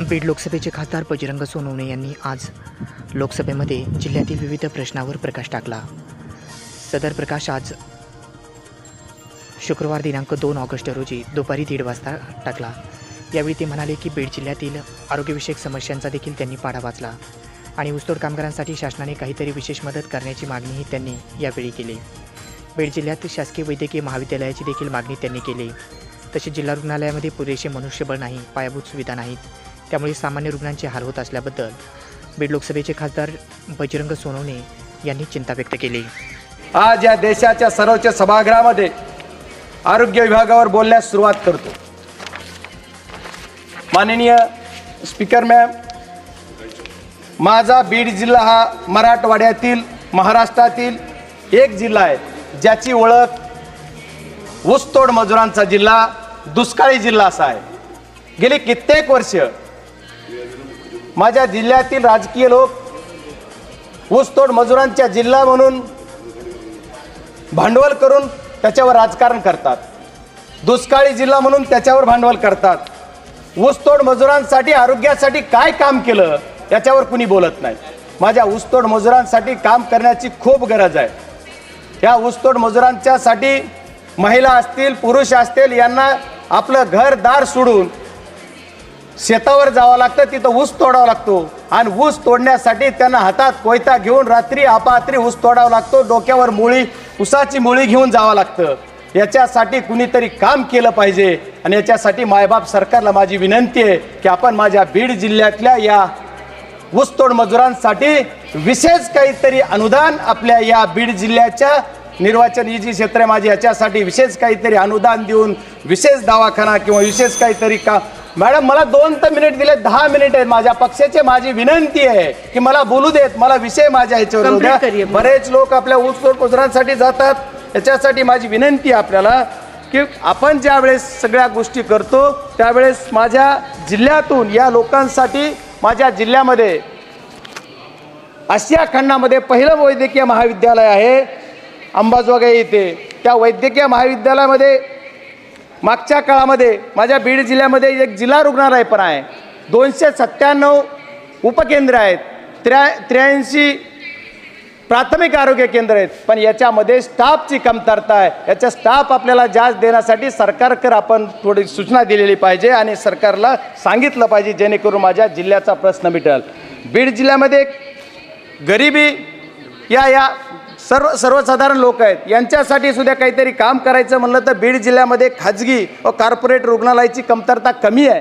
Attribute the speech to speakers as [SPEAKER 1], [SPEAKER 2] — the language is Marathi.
[SPEAKER 1] बीड लोकसभेचे खासदार बजरंग सोनवणे यांनी आज लोकसभेमध्ये जिल्ह्यातील विविध प्रश्नावर प्रकाश टाकला. सदर प्रकाश आज शुक्रवार दिनांक दोन ऑगस्ट रोजी दुपारी दीड वाजता टाकला. यावेळी ते म्हणाले की बीड जिल्ह्यातील आरोग्यविषयक समस्यांचा देखील त्यांनी पाढा वाचला आणि ऊसतोड कामगारांसाठी शासनाने काहीतरी विशेष मदत करण्याची मागणीही त्यांनी यावेळी केली. बीड जिल्ह्यात शासकीय वैद्यकीय महाविद्यालयाची देखील मागणी त्यांनी केली. तसेच जिल्हा रुग्णालयामध्ये पुरेसे मनुष्यबळ नाही पायाभूत सुविधा नाहीत. त्यामुळे सामान्य रुग्णांचे हाल होत असल्याबद्दल बीड लोकसभेचे खासदार बजरंग सोनवणे यांनी चिंता व्यक्त केली.
[SPEAKER 2] आज या देशाच्या सर्वोच्च सभागृहामध्ये आरोग्य विभागावर बोलण्यास सुरुवात करतो. माननीय स्पीकर मॅम माझा बीड जिल्हा हा मराठवाड्यातील महाराष्ट्रातील एक जिल्हा आहे ज्याची ओळख ऊसतोड मजुरांचा जिल्हा दुष्काळी जिल्हा असा आहे. गेली कित्येक वर्ष माझ्या जिल्ह्यातील राजकीय लोक ऊसतोड मजुरांच्या जिल्हा म्हणून भांडवल करून त्याच्यावर राजकारण करतात. दुष्काळी जिल्हा म्हणून त्याच्यावर भांडवल करतात. ऊसतोड मजुरांसाठी आरोग्यासाठी काय काम केलं याच्यावर कुणी बोलत नाही. माझ्या ऊसतोड मजुरांसाठी काम करण्याची खूप गरज आहे. या ऊसतोड मजुरांच्यासाठी महिला असतील पुरुष असतील यांना आपलं घरदार सोडून शेतावर जावं लागतं तिथं ऊस तोडावा लागतो. आणि ऊस तोडण्यासाठी त्यांना हातात कोयता घेऊन रात्री अपात्री ऊस तोडावा लागतो डोक्यावर मुळी ऊसाची मुळी घेऊन जावं लागतं. याच्यासाठी कुणीतरी काम केलं पाहिजे आणि याच्यासाठी मायबाप सरकारला माझी विनंती आहे की आपण माझ्या बीड जिल्ह्यातल्या या ऊसतोड मजुरांसाठी विशेष काहीतरी अनुदान आपल्या या बीड जिल्ह्याच्या निर्वाचन ही जी क्षेत्र आहे माझी याच्यासाठी विशेष काहीतरी अनुदान देऊन विशेष दवाखाना किंवा विशेष काहीतरी का मॅडम मला दोन तर मिनिट दिले दहा मिनिट आहेत. माझ्या पक्षाची माझी विनंती आहे की मला बोलू देत मला विषय माझ्या ह्याच्यावर. बरेच लोक आपल्या ऊसतोड मजुरांसाठी जातात. याच्यासाठी माझी विनंती आहे आपल्याला की आपण ज्या वेळेस सगळ्या गोष्टी करतो त्यावेळेस माझ्या जिल्ह्यातून या लोकांसाठी माझ्या जिल्ह्यामध्ये आशिया खंडामध्ये पहिलं वैद्यकीय महाविद्यालय आहे. अंबाजोगाई येथे त्या वैद्यकीय महाविद्यालयामध्ये मागच्या काळामध्ये माझ्या बीड जिल्ह्यामध्ये एक जिल्हा रुग्णालय पण आहे. दोनशे सत्त्याण्णव उपकेंद्र आहेत. त्र्या त्र्याऐंशी प्राथमिक आरोग्य केंद्र आहेत. पण याच्यामध्ये स्टाफची कमतरता आहे. याच्या स्टाफ आपल्याला जास्त देण्यासाठी सरकारकर आपण थोडी सूचना दिलेली पाहिजे आणि सरकारला सांगितलं पाहिजे जेणेकरून माझ्या जिल्ह्याचा प्रश्न मिटेल. बीड जिल्ह्यामध्ये गरिबी या या सर्व सर्वसाधारण लोक आहेत. यांच्यासाठी सुद्धा काहीतरी काम करायचं म्हणलं तर बीड जिल्ह्यामध्ये खाजगी व कॉर्पोरेट रुग्णालयाची कमतरता कमी आहे.